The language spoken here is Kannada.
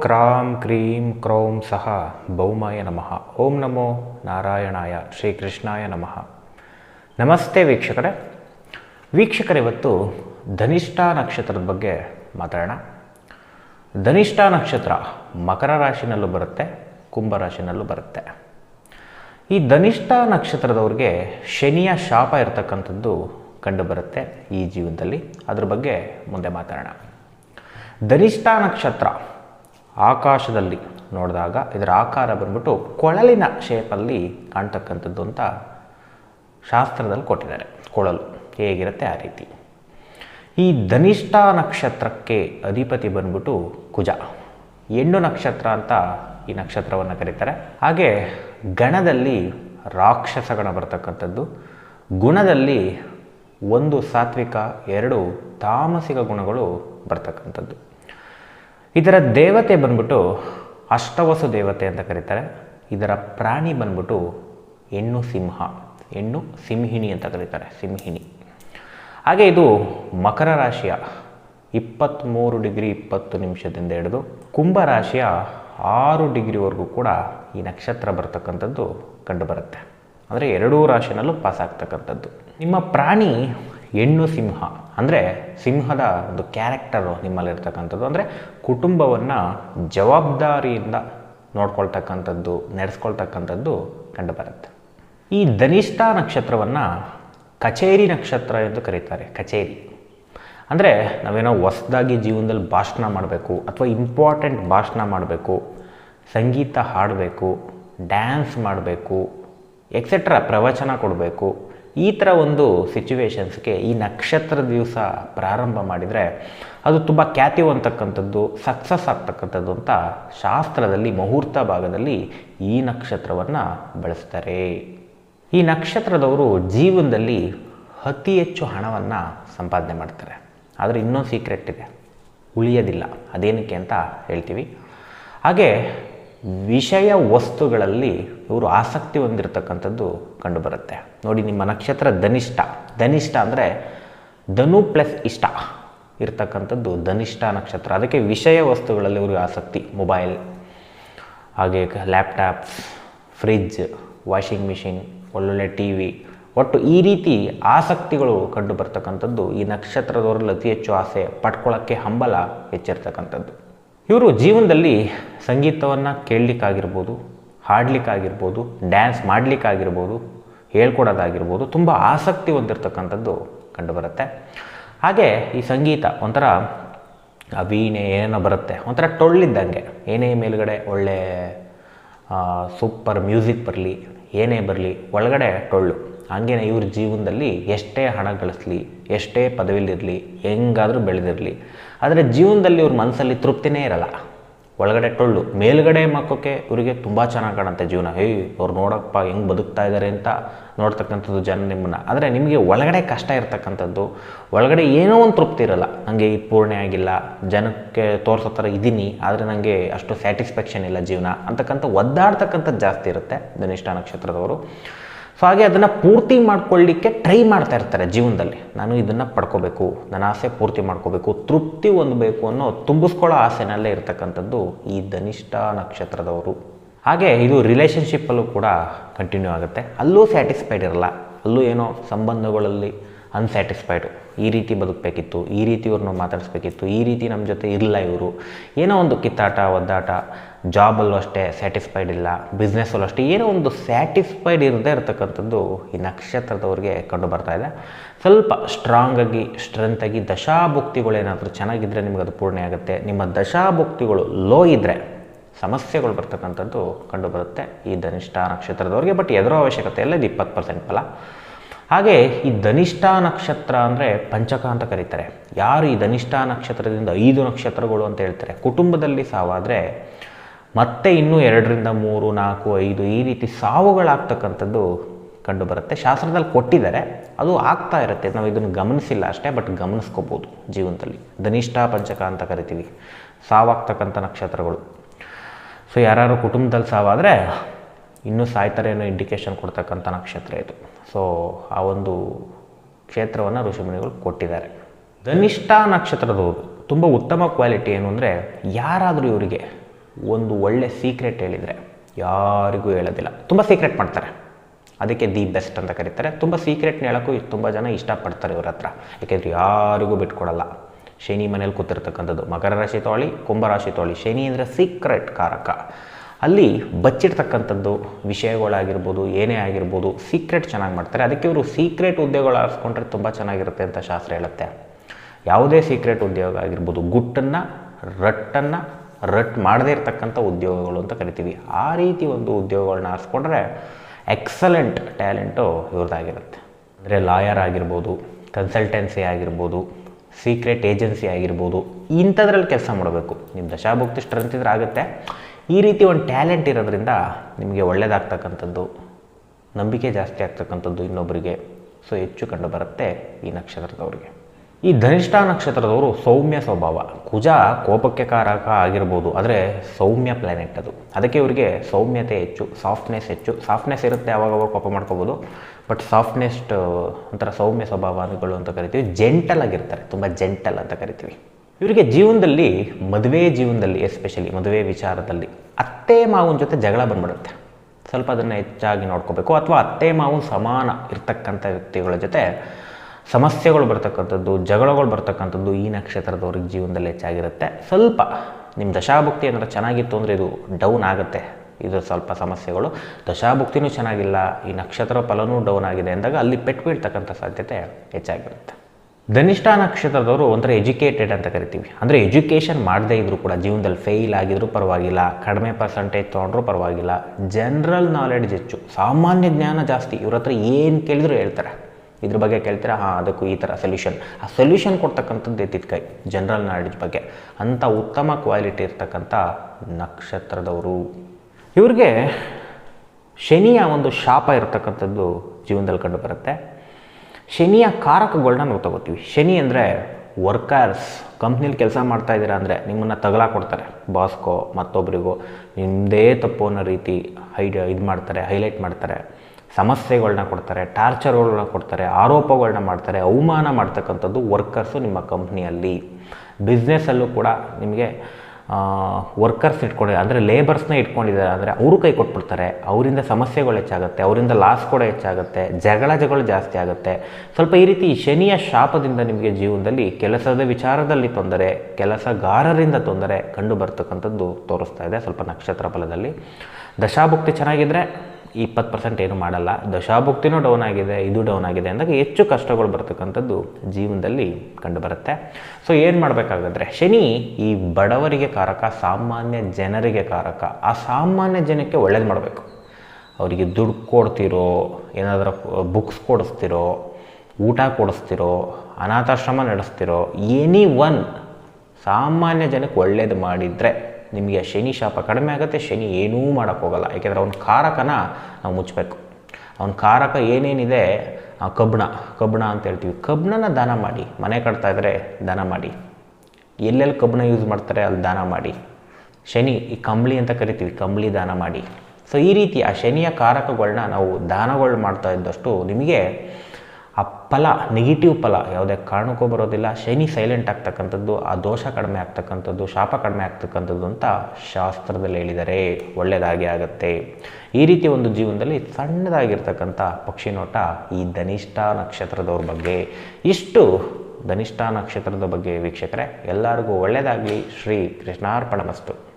ಕ್ರಾಂ ಕ್ರೀಂ ಕ್ರೌಂ ಸಹ ಭೌಮಾಯ ನಮಃ. ಓಂ ನಮೋ ನಾರಾಯಣಾಯ ಶ್ರೀಕೃಷ್ಣಾಯ ನಮಃ. ನಮಸ್ತೆ ವೀಕ್ಷಕರೇ. ವೀಕ್ಷಕರೇ, ಇವತ್ತು ಧನಿಷ್ಠ ನಕ್ಷತ್ರದ ಬಗ್ಗೆ ಮಾತಾಡೋಣ. ಧನಿಷ್ಠ ನಕ್ಷತ್ರ ಮಕರ ರಾಶಿನಲ್ಲೂ ಬರುತ್ತೆ, ಕುಂಭ ರಾಶಿನಲ್ಲೂ ಬರುತ್ತೆ. ಈ ಧನಿಷ್ಠ ನಕ್ಷತ್ರದವ್ರಿಗೆ ಶನಿಯ ಶಾಪ ಇರತಕ್ಕಂಥದ್ದು ಕಂಡುಬರುತ್ತೆ ಈ ಜೀವನದಲ್ಲಿ. ಅದ್ರ ಬಗ್ಗೆ ಮುಂದೆ ಮಾತಾಡೋಣ. ಧನಿಷ್ಠ ನಕ್ಷತ್ರ ಆಕಾಶದಲ್ಲಿ ನೋಡಿದಾಗ ಇದರ ಆಕಾರ ಬಂದ್ಬಿಟ್ಟು ಕೊಳಲಿನ ಶೇಪಲ್ಲಿ ಕಾಣ್ತಕ್ಕಂಥದ್ದು ಅಂತ ಶಾಸ್ತ್ರದಲ್ಲಿ ಕೊಟ್ಟಿದ್ದಾರೆ. ಕೊಳಲು ಹೇಗಿರುತ್ತೆ ಆ ರೀತಿ? ಈ ಧನಿಷ್ಠ ನಕ್ಷತ್ರಕ್ಕೆ ಅಧಿಪತಿ ಬಂದ್ಬಿಟ್ಟು ಕುಜ. ಹೆಣ್ಣು ನಕ್ಷತ್ರ ಅಂತ ಈ ನಕ್ಷತ್ರವನ್ನು ಕರೀತಾರೆ. ಹಾಗೆ ಗಣದಲ್ಲಿ ರಾಕ್ಷಸ ಗಣ ಬರ್ತಕ್ಕಂಥದ್ದು. ಗುಣದಲ್ಲಿ ಒಂದು ಸಾತ್ವಿಕ, ಎರಡು ತಾಮಸಿಕ ಗುಣಗಳು ಬರ್ತಕ್ಕಂಥದ್ದು. ಇದರ ದೇವತೆ ಬಂದ್ಬಿಟ್ಟು ಅಷ್ಟವಸು ದೇವತೆ ಅಂತ ಕರೀತಾರೆ. ಇದರ ಪ್ರಾಣಿ ಬಂದ್ಬಿಟ್ಟು ಹೆಣ್ಣು ಸಿಂಹ, ಹೆಣ್ಣು ಸಿಂಹಿಣಿ ಅಂತ ಕರೀತಾರೆ, ಸಿಂಹಿಣಿ. ಹಾಗೆ ಇದು ಮಕರ ರಾಶಿಯ ಇಪ್ಪತ್ತ್ಮೂರು ಡಿಗ್ರಿ ಇಪ್ಪತ್ತು ನಿಮಿಷದಿಂದ ಹಿಡಿದು ಕುಂಭ ರಾಶಿಯ ಆರು ಡಿಗ್ರಿವರೆಗೂ ಕೂಡ ಈ ನಕ್ಷತ್ರ ಬರ್ತಕ್ಕಂಥದ್ದು ಕಂಡುಬರುತ್ತೆ. ಅಂದರೆ ಎರಡೂ ರಾಶಿನಲ್ಲೂ ಪಾಸ್ ಆಗ್ತಕ್ಕಂಥದ್ದು ನಿಮ್ಮ ಪ್ರಾಣಿ ಹೆಣ್ಣು ಸಿಂಹ. ಅಂದರೆ ಸಿಂಹದ ಒಂದು ಕ್ಯಾರೆಕ್ಟರು ನಿಮ್ಮಲ್ಲಿರ್ತಕ್ಕಂಥದ್ದು. ಅಂದರೆ ಕುಟುಂಬವನ್ನು ಜವಾಬ್ದಾರಿಯಿಂದ ನೋಡ್ಕೊಳ್ತಕ್ಕಂಥದ್ದು, ನಡೆಸ್ಕೊಳ್ತಕ್ಕಂಥದ್ದು ಕಂಡುಬರುತ್ತೆ ಈ ಧನಿಷ್ಠ ನಕ್ಷತ್ರವನ್ನು ಕಚೇರಿ ನಕ್ಷತ್ರ ಎಂದು ಕರೀತಾರೆ, ಕಚೇರಿ. ಅಂದರೆ ನಾವೇನೋ ಹೊಸದಾಗಿ ಜೀವನದಲ್ಲಿ ಭಾಷಣ ಮಾಡಬೇಕು ಅಥವಾ ಇಂಪಾರ್ಟೆಂಟ್ ಭಾಷಣ ಮಾಡಬೇಕು, ಸಂಗೀತ ಹಾಡಬೇಕು ಡ್ಯಾನ್ಸ್ ಮಾಡಬೇಕು ಎಕ್ಸೆಟ್ರಾ ಪ್ರವಚನ ಕೊಡಬೇಕು. ಈ ಥರ ಒಂದು ಸಿಚುವೇಶನ್ಸ್ಗೆ ಈ ನಕ್ಷತ್ರ ದಿವಸ ಪ್ರಾರಂಭ ಮಾಡಿದರೆ ಅದು ತುಂಬ ಖ್ಯಾತಿವಂತಕ್ಕಂಥದ್ದು ಸಕ್ಸಸ್ ಆಗ್ತಕ್ಕಂಥದ್ದು ಅಂತ ಶಾಸ್ತ್ರದಲ್ಲಿ ಮುಹೂರ್ತ ಭಾಗದಲ್ಲಿ ಈ ನಕ್ಷತ್ರವನ್ನು ಬಳಸ್ತಾರೆ. ಈ ನಕ್ಷತ್ರದವರು ಜೀವನದಲ್ಲಿ ಅತಿ ಹೆಚ್ಚು ಹಣವನ್ನು ಸಂಪಾದನೆ ಮಾಡ್ತಾರೆ. ಆದರೆ ಇನ್ನೊಂದು ಸೀಕ್ರೆಟ್ ಇದೆ. ಉಳಿಯೋದಿಲ್ಲ. ಅದೇನಕ್ಕೆ ಅಂತ ಹೇಳ್ತೀವಿ. ಹಾಗೆ ವಿಷಯ ವಸ್ತುಗಳಲ್ಲಿ ಇವರು ಆಸಕ್ತಿ ಹೊಂದಿರತಕ್ಕಂಥದ್ದು ಕಂಡುಬರುತ್ತೆ. ನೋಡಿ, ನಿಮ್ಮ ನಕ್ಷತ್ರ ಧನಿಷ್ಠ. ಧನಿಷ್ಠ ಅಂದರೆ ಧನು ಪ್ಲಸ್ ಇಷ್ಟ ಇರ್ತಕ್ಕಂಥದ್ದು ಧನಿಷ್ಠ ನಕ್ಷತ್ರ. ಅದಕ್ಕೆ ವಿಷಯ ವಸ್ತುಗಳಲ್ಲಿ ಅವ್ರಿಗೆ ಆಸಕ್ತಿ, ಮೊಬೈಲ್. ಹಾಗೆ ಲ್ಯಾಪ್ಟಾಪ್ಸ್ ಫ್ರಿಜ್ ವಾಷಿಂಗ್ ಮಿಷಿನ್, ಒಳ್ಳೊಳ್ಳೆ ಟಿ ವಿ ಒಟ್ಟು ಈ ರೀತಿ ಆಸಕ್ತಿಗಳು ಕಂಡು ಬರ್ತಕ್ಕಂಥದ್ದು ಈ ನಕ್ಷತ್ರದವರಲ್ಲಿ ಅತಿ ಹೆಚ್ಚು ಆಸೆ ಪಡ್ಕೊಳ್ಳೋಕ್ಕೆ ಹಂಬಲ ಹೆಚ್ಚಿರ್ತಕ್ಕಂಥದ್ದು. ಇವರು ಜೀವನದಲ್ಲಿ ಸಂಗೀತವನ್ನು ಕೇಳಲಿಕ್ಕಾಗಿರ್ಬೋದು ಹಾಡಲಿಕ್ಕಾಗಿರ್ಬೋದು ಡ್ಯಾನ್ಸ್ ಮಾಡಲಿಕ್ಕಾಗಿರ್ಬೋದು, ಹೇಳ್ಕೊಡೋದಾಗಿರ್ಬೋದು ತುಂಬ ಆಸಕ್ತಿ ಹೊಂದಿರತಕ್ಕಂಥದ್ದು ಕಂಡುಬರುತ್ತೆ. ಹಾಗೆ ಈ ಸಂಗೀತ ಒಂಥರ ವೀಣೆ ಏನೇನೋ ಬರುತ್ತೆ, ಒಂಥರ ಟೊಳ್ಳಿದ್ದಂಗೆ. ಏನೇ ಮೇಲುಗಡೆ ಒಳ್ಳೆ ಸೂಪರ್ ಮ್ಯೂಸಿಕ್ ಬರಲಿ, ಏನೇ ಬರಲಿ, ಒಳಗಡೆ ಟೊಳ್ಳು. ಹಂಗೇನೆ ಇವ್ರ ಜೀವನದಲ್ಲಿ ಎಷ್ಟೇ ಹಣ ಗಳಿಸ್ಲಿ, ಎಷ್ಟೇ ಪದವಿಲಿರಲಿ, ಹೆಂಗಾದರೂ ಬೆಳೆದಿರಲಿ, ಆದರೆ ಜೀವನದಲ್ಲಿ ಇವ್ರ ಮನಸ್ಸಲ್ಲಿ ತೃಪ್ತಿನೇ ಇರಲ್ಲ. ಒಳಗಡೆ ಟೊಳ್ಳು ಮೇಲ್ಗಡೆ ಮಕ್ಕಕ್ಕೆ ಇವರಿಗೆ ತುಂಬ ಚೆನ್ನಾಗಿ ಕಾಣುತ್ತೆ ಜೀವನ. ಹೇಯ್ ಅವ್ರು ನೋಡಪ್ಪ, ಹೆಂಗೆ ಬದುಕ್ತಾ ಇದ್ದಾರೆ ಅಂತ ನೋಡ್ತಕ್ಕಂಥದ್ದು ಜನ ನಿಮ್ಮನ್ನು. ಆದರೆ ನಿಮಗೆ ಒಳಗಡೆ ಕಷ್ಟ ಇರ್ತಕ್ಕಂಥದ್ದು, ಒಳಗಡೆ ಏನೋ ಒಂದು ತೃಪ್ತಿ ಇರಲ್ಲ. ನನಗೆ ಈ ಪೂರ್ಣೆ ಆಗಿಲ್ಲ, ಜನಕ್ಕೆ ತೋರಿಸೋ ಥರ ಇದ್ದೀನಿ ಆದರೆ ನನಗೆ ಅಷ್ಟು ಸ್ಯಾಟಿಸ್ಫ್ಯಾಕ್ಷನ್ ಇಲ್ಲ ಜೀವನ ಅಂತಕ್ಕಂಥ ಒದ್ದಾಡ್ತಕ್ಕಂಥದ್ದು ಜಾಸ್ತಿ ಇರುತ್ತೆ ಧನಿಷ್ಠ ನಕ್ಷತ್ರದವರು. ಸೊ ಹಾಗೆ ಅದನ್ನು ಪೂರ್ತಿ ಮಾಡ್ಕೊಳ್ಳಿಕ್ಕೆ ಟ್ರೈ ಮಾಡ್ತಾ ಇರ್ತಾರೆ ಜೀವನದಲ್ಲಿ. ನಾನು ಇದನ್ನು ಪಡ್ಕೋಬೇಕು, ನನ್ನ ಆಸೆ ಪೂರ್ತಿ ಮಾಡ್ಕೋಬೇಕು, ತೃಪ್ತಿ ಹೊಂದಬೇಕು ಅನ್ನೋ ತುಂಬಿಸ್ಕೊಳ್ಳೋ ಆಸೆನಲ್ಲೇ ಇರ್ತಕ್ಕಂಥದ್ದು ಈ ಧನಿಷ್ಠ ನಕ್ಷತ್ರದವರು. ಹಾಗೆ ಇದು ರಿಲೇಷನ್ಶಿಪ್ಪಲ್ಲೂ ಕೂಡ ಕಂಟಿನ್ಯೂ ಆಗುತ್ತೆ. ಅಲ್ಲೂ ಸ್ಯಾಟಿಸ್ಫೈಡ್ ಇರಲ್ಲ. ಅಲ್ಲೂ ಏನೋ ಸಂಬಂಧಗಳಲ್ಲಿ ಅನ್ಸ್ಯಾಟಿಸ್ಫೈಡು ಈ ರೀತಿ ಬದುಕಬೇಕಿತ್ತು, ಈ ರೀತಿ ಇವ್ರನ್ನ ಮಾತಾಡಿಸ್ಬೇಕಿತ್ತು, ಈ ರೀತಿ ನಮ್ಮ ಜೊತೆ ಇರಲ್ಲ ಇವರು. ಏನೋ ಒಂದು ಕಿತ್ತಾಟ, ಒದ್ದಾಟ ಜಾಬಲ್ಲೂ ಅಷ್ಟೇ ಸ್ಯಾಟಿಸ್ಫೈಡ್ ಇಲ್ಲ ಬಿಸ್ನೆಸ್ಸಲ್ಲೂ ಅಷ್ಟೇ, ಏನೋ ಒಂದು ಸ್ಯಾಟಿಸ್ಫೈಡ್ ಇರದೇ ಇರತಕ್ಕಂಥದ್ದು ಈ ನಕ್ಷತ್ರದವ್ರಿಗೆ ಕಂಡು ಬರ್ತಾ ಇದೆ. ಸ್ವಲ್ಪ ಸ್ಟ್ರಾಂಗಾಗಿ ಸ್ಟ್ರೆಂತಾಗಿ ದಶಾಭುಕ್ತಿಗಳೇನಾದರೂ ಚೆನ್ನಾಗಿದ್ದರೆ ನಿಮಗೆ ಅದು ಪೂರ್ಣೆ ಆಗುತ್ತೆ. ನಿಮ್ಮ ದಶಾಭುಕ್ತಿಗಳು ಲೋ ಇದ್ದರೆ ಸಮಸ್ಯೆಗಳು ಬರ್ತಕ್ಕಂಥದ್ದು ಕಂಡುಬರುತ್ತೆ ಈ ಧನಿಷ್ಠ ನಕ್ಷತ್ರದವ್ರಿಗೆ. ಬಟ್ ಎದುರೋ ಅವಶ್ಯಕತೆ ಇಲ್ಲ ಇದು ಇಪ್ಪತ್ತು ಪರ್ಸೆಂಟ್ ಫಲ. ಹಾಗೆ ಈ ಧನಿಷ್ಠ ನಕ್ಷತ್ರ ಅಂದರೆ ಪಂಚಕ ಅಂತ ಕರೀತಾರೆ. ಯಾರು ಈ ಧನಿಷ್ಠ ನಕ್ಷತ್ರದಿಂದ ಐದು ನಕ್ಷತ್ರಗಳು ಅಂತ ಹೇಳ್ತಾರೆ? ಕುಟುಂಬದಲ್ಲಿ ಸಾವಾದರೆ ಮತ್ತೆ ಇನ್ನೂ ಎರಡರಿಂದ ಮೂರು, ನಾಲ್ಕು, ಐದು ಈ ರೀತಿ ಸಾವುಗಳಾಗ್ತಕ್ಕಂಥದ್ದು ಕಂಡುಬರುತ್ತೆ. ಶಾಸ್ತ್ರದಲ್ಲಿ ಕೊಟ್ಟಿದ್ದಾರೆ. ಅದು ಆಗ್ತಾ ಇರುತ್ತೆ. ನಾವು ಇದನ್ನು ಗಮನಿಸಿಲ್ಲ ಅಷ್ಟೇ, ಬಟ್ ಗಮನಿಸ್ಕೋಬೋದು ಜೀವನದಲ್ಲಿ. ಧನಿಷ್ಠ, ಪಂಚಕ ಅಂತ ಕರಿತೀವಿ. ಸಾವಾಗ್ತಕ್ಕಂಥ ನಕ್ಷತ್ರಗಳು. ಸೊ ಯಾರು ಕುಟುಂಬದಲ್ಲಿ ಸಾವಾದರೆ, ಇನ್ನೂ ಸಾಯ್ತಾರೆ ಅನ್ನೋ ಇಂಡಿಕೇಶನ್ ಕೊಡ್ತಕ್ಕಂಥ ನಕ್ಷತ್ರ ಇದು. ಸೊ ಆ ಒಂದು ಕ್ಷೇತ್ರವನ್ನು ಋಷಿಮುನಿಗಳು ಕೊಟ್ಟಿದ್ದಾರೆ. ಧನಿಷ್ಠ ನಕ್ಷತ್ರದವರು ತುಂಬ ಉತ್ತಮ ಕ್ವಾಲಿಟಿ ಏನು ಅಂದರೆ ಯಾರಾದರೂ ಇವರಿಗೆ ಒಂದು ಒಳ್ಳೆ ಸೀಕ್ರೆಟ್ ಹೇಳಿದರೆ ಯಾರಿಗೂ ಹೇಳೋದಿಲ್ಲ. ತುಂಬ ಸೀಕ್ರೆಟ್ ಮಾಡ್ತಾರೆ. ಅದಕ್ಕೆ ದಿ ಬೆಸ್ಟ್ ಅಂತ ಕರೀತಾರೆ. ತುಂಬ ಸೀಕ್ರೆಟ್ನ ಹೇಳೋಕ್ಕೂ ತುಂಬ ಜನ ಇಷ್ಟಪಡ್ತಾರೆ ಇವ್ರ ಹತ್ರ. ಯಾಕೆಂದರೆ ಯಾರಿಗೂ ಬಿಟ್ಕೊಡಲ್ಲ. ಶನಿ ಮನೇಲಿ ಕೂತಿರ್ತಕ್ಕಂಥದ್ದು ಮಕರ ರಾಶಿ ತೋಳಿ ಕುಂಭರಾಶಿ ತೋಳಿ. ಶನಿ ಅಂದರೆ ಸೀಕ್ರೆಟ್ ಕಾರಕ. ಅಲ್ಲಿ ಬಚ್ಚಿಡ್ತಕ್ಕಂಥದ್ದು ವಿಷಯಗಳಾಗಿರ್ಬೋದು, ಏನೇ ಆಗಿರ್ಬೋದು ಸೀಕ್ರೆಟ್ ಚೆನ್ನಾಗಿ ಮಾಡ್ತಾರೆ. ಅದಕ್ಕೆ ಇವರು ಸೀಕ್ರೆಟ್ ಉದ್ಯೋಗಗಳು ಆರಿಸ್ಕೊಂಡ್ರೆ ತುಂಬ ಚೆನ್ನಾಗಿರುತ್ತೆ ಅಂತ ಶಾಸ್ತ್ರ ಹೇಳುತ್ತೆ. ಯಾವುದೇ ಸೀಕ್ರೆಟ್ ಉದ್ಯೋಗ ಆಗಿರ್ಬೋದು, ಗುಟ್ಟನ್ನು, ರಟ್ಟನ್ನು, ರಟ್ ಮಾಡದೇ ಇರತಕ್ಕಂಥ ಉದ್ಯೋಗಗಳು ಅಂತ ಕರಿತೀವಿ. ಆ ರೀತಿ ಒಂದು ಉದ್ಯೋಗಗಳನ್ನ ಆರಿಸ್ಕೊಂಡ್ರೆ ಎಕ್ಸಲೆಂಟ್ ಟ್ಯಾಲೆಂಟು ಇವ್ರದ್ದಾಗಿರುತ್ತೆ ಅಂದರೆ ಲಾಯರ್ ಆಗಿರ್ಬೋದು ಕನ್ಸಲ್ಟೆನ್ಸಿ ಆಗಿರ್ಬೋದು ಸೀಕ್ರೆಟ್ ಏಜೆನ್ಸಿ ಆಗಿರ್ಬೋದು, ಇಂಥದ್ರಲ್ಲಿ ಕೆಲಸ ಮಾಡಬೇಕು. ನಿಮ್ಮ ದಶಾಭುಕ್ತಿ ಸ್ಟ್ರೆಂತ್ ಇದ್ರೆ ಆಗುತ್ತೆ. ಈ ರೀತಿ ಒಂದು ಟ್ಯಾಲೆಂಟ್ ಇರೋದ್ರಿಂದ ನಿಮಗೆ ಒಳ್ಳೆಯದಾಗ್ತಕ್ಕಂಥದ್ದು ನಂಬಿಕೆ ಜಾಸ್ತಿ ಆಗ್ತಕ್ಕಂಥದ್ದು ಇನ್ನೊಬ್ಬರಿಗೆ ಸೊ ಹೆಚ್ಚು ಕಂಡು ಬರುತ್ತೆ ಈ ನಕ್ಷತ್ರದವರಿಗೆ. ಈ ಧನಿಷ್ಠ ನಕ್ಷತ್ರದವರು ಸೌಮ್ಯ ಸ್ವಭಾವ. ಕುಜ ಕೋಪಕ್ಕೆ ಕಾರಕ ಆಗಿರ್ಬೋದು, ಆದರೆ ಸೌಮ್ಯ ಪ್ಲ್ಯಾನೆಟ್ ಅದು. ಅದಕ್ಕೆ ಇವರಿಗೆ ಸೌಮ್ಯತೆ ಹೆಚ್ಚು ಸಾಫ್ಟ್ನೆಸ್ ಹೆಚ್ಚು. ಸಾಫ್ಟ್ನೆಸ್ ಇರುತ್ತೆ ಅವಾಗವಾಗ ಕೋಪ ಮಾಡ್ಕೋಬೋದು. ಬಟ್ ಸಾಫ್ಟ್ನೆಸ್ಟ್ ಒಂಥರ ಸೌಮ್ಯ ಸ್ವಭಾವಗಳು ಅಂತ ಕರಿತೀವಿ. ಜೆಂಟಲ್ ಆಗಿರ್ತಾರೆ, ತುಂಬ ಜೆಂಟಲ್ ಅಂತ ಕರಿತೀವಿ. ಇವರಿಗೆ ಜೀವನದಲ್ಲಿ, ಮದುವೆ ಜೀವನದಲ್ಲಿ ಎಸ್ಪೆಷಲಿ ಮದುವೆ ವಿಚಾರದಲ್ಲಿ ಅತ್ತೆ ಮಾವನ ಜೊತೆ ಜಗಳ ಬಂದ್ಬಿಡುತ್ತೆ. ಸ್ವಲ್ಪ ಅದನ್ನು ಹೆಚ್ಚಾಗಿ ನೋಡ್ಕೋಬೇಕು. ಅಥವಾ ಅತ್ತೆ ಮಾವನ ಸಮಾನ ಇರ್ತಕ್ಕಂಥ ವ್ಯಕ್ತಿಗಳ ಜೊತೆ ಸಮಸ್ಯೆಗಳು ಬರ್ತಕ್ಕಂಥದ್ದು, ಜಗಳಗಳು ಬರ್ತಕ್ಕಂಥದ್ದು ಈ ನಕ್ಷತ್ರದವ್ರಿಗೆ ಜೀವನದಲ್ಲಿ ಹೆಚ್ಚಾಗಿರುತ್ತೆ. ಸ್ವಲ್ಪ ನಿಮ್ಮ ದಶಾಭುಕ್ತಿ ಅಂದರೆ ಚೆನ್ನಾಗಿತ್ತು ಅಂದರೆ ಇದು ಡೌನ್ ಆಗುತ್ತೆ. ಇದು ಸ್ವಲ್ಪ ಸಮಸ್ಯೆಗಳು. ದಶಾಭುಕ್ತಿನೂ ಚೆನ್ನಾಗಿಲ್ಲ, ಈ ನಕ್ಷತ್ರ ಫಲನೂ ಡೌನ್ ಆಗಿದೆ ಅಂದಾಗ ಅಲ್ಲಿ ಪೆಟ್ಟು ಬೀಳ್ತಕ್ಕಂಥ ಸಾಧ್ಯತೆ ಹೆಚ್ಚಾಗಿರುತ್ತೆ. ಧನಿಷ್ಠ ನಕ್ಷತ್ರದವರು ಒಂಥರ ಎಜುಕೇಟೆಡ್ ಅಂತ ಕರಿತೀವಿ. ಅಂದರೆ ಎಜುಕೇಷನ್ ಮಾಡದೇ ಇದ್ದರೂ ಕೂಡ, ಜೀವನದಲ್ಲಿ ಫೇಲ್ ಆಗಿದ್ರೂ ಪರವಾಗಿಲ್ಲ, ಕಡಿಮೆ ಪರ್ಸೆಂಟೇಜ್ ತೊಗೊಂಡ್ರೂ ಪರವಾಗಿಲ್ಲ ಜನರಲ್ ನಾಲೆಡ್ಜ್ ಹೆಚ್ಚು. ಸಾಮಾನ್ಯ ಜ್ಞಾನ ಜಾಸ್ತಿ. ಇವ್ರ ಹತ್ರ ಏನು ಕೇಳಿದ್ರು ಹೇಳ್ತಾರೆ. ಇದ್ರ ಬಗ್ಗೆ ಕೇಳ್ತೀರಾ? ಹಾಂ, ಅದಕ್ಕೂ ಈ ಥರ ಸೊಲ್ಯೂಷನ್ ಆ ಸೊಲ್ಯೂಷನ್ ಕೊಡ್ತಕ್ಕಂಥದ್ದು ಎತ್ತಿದ ಕೈ ಜನರಲ್ ನಾಲೆಡ್ಜ್ ಬಗ್ಗೆ. ಅಂಥ ಉತ್ತಮ ಕ್ವಾಲಿಟಿ ಇರ್ತಕ್ಕಂಥ ನಕ್ಷತ್ರದವರು. ಇವ್ರಿಗೆ ಶನಿಯ ಒಂದು ಶಾಪ ಇರತಕ್ಕಂಥದ್ದು ಜೀವನದಲ್ಲಿ ಕಂಡು ಬರುತ್ತೆ. ಶನಿಯ ಕಾರಕಗಳನ್ನ ನಾವು ತಗೋತೀವಿ. ಶನಿ ಅಂದರೆ ವರ್ಕರ್ಸ್ ಕಂಪ್ನಿಲಿ ಕೆಲಸ ಮಾಡ್ತಾ ಇದ್ದೀರಾ ಅಂದರೆ ನಿಮ್ಮನ್ನು ತಗಲಾ ಕೊಡ್ತಾರೆ. ಬಾಸ್ಗೋ ಮತ್ತೊಬ್ಬರಿಗೋ ನಿಮ್ಮದೇ ತಪ್ಪು ಅನ್ನೋ ರೀತಿ ಹೈಡ್, ಇದು ಮಾಡ್ತಾರೆ ಹೈಲೈಟ್ ಮಾಡ್ತಾರೆ. ಸಮಸ್ಯೆಗಳನ್ನ ಕೊಡ್ತಾರೆ ಟಾರ್ಚರ್ಗಳನ್ನ ಕೊಡ್ತಾರೆ ಆರೋಪಗಳನ್ನ ಮಾಡ್ತಾರೆ, ಅವಮಾನ ಮಾಡ್ತಕ್ಕಂಥದ್ದು ವರ್ಕರ್ಸು ನಿಮ್ಮ ಕಂಪ್ನಿಯಲ್ಲಿ ಬಿಸ್ನೆಸ್ಸಲ್ಲೂ ಕೂಡ ನಿಮಗೆ ವರ್ಕರ್ಸ್ ಇಟ್ಕೊಂಡು ಅಂದರೆ ಲೇಬರ್ಸ್ನ ಇಟ್ಕೊಂಡಿದ್ದಾರೆ. ಅಂದರೆ ಅವರು ಕೈ ಕೊಟ್ಬಿಡ್ತಾರೆ. ಅವರಿಂದ ಸಮಸ್ಯೆಗಳು ಹೆಚ್ಚಾಗುತ್ತೆ, ಅವರಿಂದ ಲಾಸ್ ಕೂಡ ಹೆಚ್ಚಾಗುತ್ತೆ ಜಗಳ ಜಗಳು ಜಾಸ್ತಿ ಆಗುತ್ತೆ. ಸ್ವಲ್ಪ ಈ ರೀತಿ ಶನಿಯ ಶಾಪದಿಂದ ನಿಮಗೆ ಜೀವನದಲ್ಲಿ ಕೆಲಸದ ವಿಚಾರದಲ್ಲಿ ತೊಂದರೆ, ಕೆಲಸಗಾರರಿಂದ ತೊಂದರೆ ಕಂಡು ಬರ್ತಕ್ಕಂಥದ್ದು ತೋರಿಸ್ತಾ ಇದೆ ಸ್ವಲ್ಪ ನಕ್ಷತ್ರ ಫಲದಲ್ಲಿ. ದಶಾಭುಕ್ತಿ ಚೆನ್ನಾಗಿದ್ದರೆ ಇಪ್ಪತ್ತು ಪರ್ಸೆಂಟ್ ಏನು ಮಾಡಲ್ಲ. ದಶಾಭುಕ್ತಿನೂ ಡೌನ್ ಆಗಿದೆ, ಇದು ಡೌನ್ ಆಗಿದೆ ಅಂದಾಗ ಹೆಚ್ಚು ಕಷ್ಟಗಳು ಬರ್ತಕ್ಕಂಥದ್ದು ಜೀವನದಲ್ಲಿ ಕಂಡುಬರುತ್ತೆ. ಸೊ ಏನು ಮಾಡಬೇಕಾಗಿದ್ರೆ, ಶನಿ ಈ ಬಡವರಿಗೆ ಕಾರಕ, ಸಾಮಾನ್ಯ ಜನರಿಗೆ ಕಾರಕ. ಆ ಸಾಮಾನ್ಯ ಜನಕ್ಕೆ ಒಳ್ಳೇದು ಮಾಡಬೇಕು. ಅವರಿಗೆ ದುಡ್ಡು ಕೊಡ್ತಿರೋ, ಏನಾದರೂ ಬುಕ್ಸ್ ಕೊಡಿಸ್ತಿರೋ, ಊಟ ಕೊಡಿಸ್ತಿರೋ, ಅನಾಥಾಶ್ರಮ ನಡೆಸ್ತಿರೋ ಎನಿ ಒನ್ ಸಾಮಾನ್ಯ ಜನಕ್ಕೆ ಒಳ್ಳೇದು ಮಾಡಿದರೆ ನಿಮಗೆ ಶನಿ ಶಾಪ ಕಡಿಮೆ ಆಗುತ್ತೆ, ಶನಿ ಏನೂ ಮಾಡೋಕ್ಕೋಗಲ್ಲ ಯಾಕೆಂದರೆ ಅವನ ಕಾರಕನ ನಾವು ಮುಚ್ಚಬೇಕು. ಅವನ ಕಾರಕ ಏನೇನಿದೆ ಕಬ್ಬಣ ಕಬ್ಬಣ ಅಂತ ಹೇಳ್ತೀವಿ. ಕಬ್ಬಣನ ದಾನ ಮಾಡಿ, ಮನೆ ಕಟ್ತಾ ಇದ್ದರೆ ದಾನ ಮಾಡಿ. ಎಲ್ಲೆಲ್ಲಿ ಕಬ್ಬಣ ಯೂಸ್ ಮಾಡ್ತಾರೆ, ಅಲ್ಲಿ ದಾನ ಮಾಡಿ. ಶನಿ, ಈ ಕಂಬಳಿ ಅಂತ ಕರಿತೀವಿ, ಕಂಬಳಿ ದಾನ ಮಾಡಿ. ಸೊ ಈ ರೀತಿ ಆ ಶನಿಯ ಕಾರಕಗಳನ್ನ ನಾವು ದಾನಗಳು ಮಾಡ್ತಾ ಇದ್ದಷ್ಟು ನಿಮಗೆ ಫಲ ನೆಗೆಟಿವ್ ಫಲ, ಯಾವುದೇ ಕಾರಣಕ್ಕೂ ಬರೋದಿಲ್ಲ. ಶನಿ ಸೈಲೆಂಟ್ ಆಗ್ತಕ್ಕಂಥದ್ದು, ಆ ದೋಷ ಕಡಿಮೆ ಆಗ್ತಕ್ಕಂಥದ್ದು, ಶಾಪ ಕಡಿಮೆ ಆಗ್ತಕ್ಕಂಥದ್ದು ಅಂತ ಶಾಸ್ತ್ರದಲ್ಲಿ ಹೇಳಿದರೆ ಒಳ್ಳೆಯದಾಗಿ ಆಗುತ್ತೆ. ಈ ರೀತಿ ಒಂದು ಜೀವನದಲ್ಲಿ ಸಣ್ಣದಾಗಿರ್ತಕ್ಕಂಥ ಪಕ್ಷಿ ನೋಟ ಈ ಧನಿಷ್ಠ ನಕ್ಷತ್ರದವ್ರ ಬಗ್ಗೆ. ಇಷ್ಟು ಧನಿಷ್ಠ ನಕ್ಷತ್ರದ ಬಗ್ಗೆ ವೀಕ್ಷಕರೇ, ಎಲ್ಲರಿಗೂ ಒಳ್ಳೆಯದಾಗಲಿ. ಶ್ರೀ ಕೃಷ್ಣಾರ್ಪಣ ಮಸ್ತು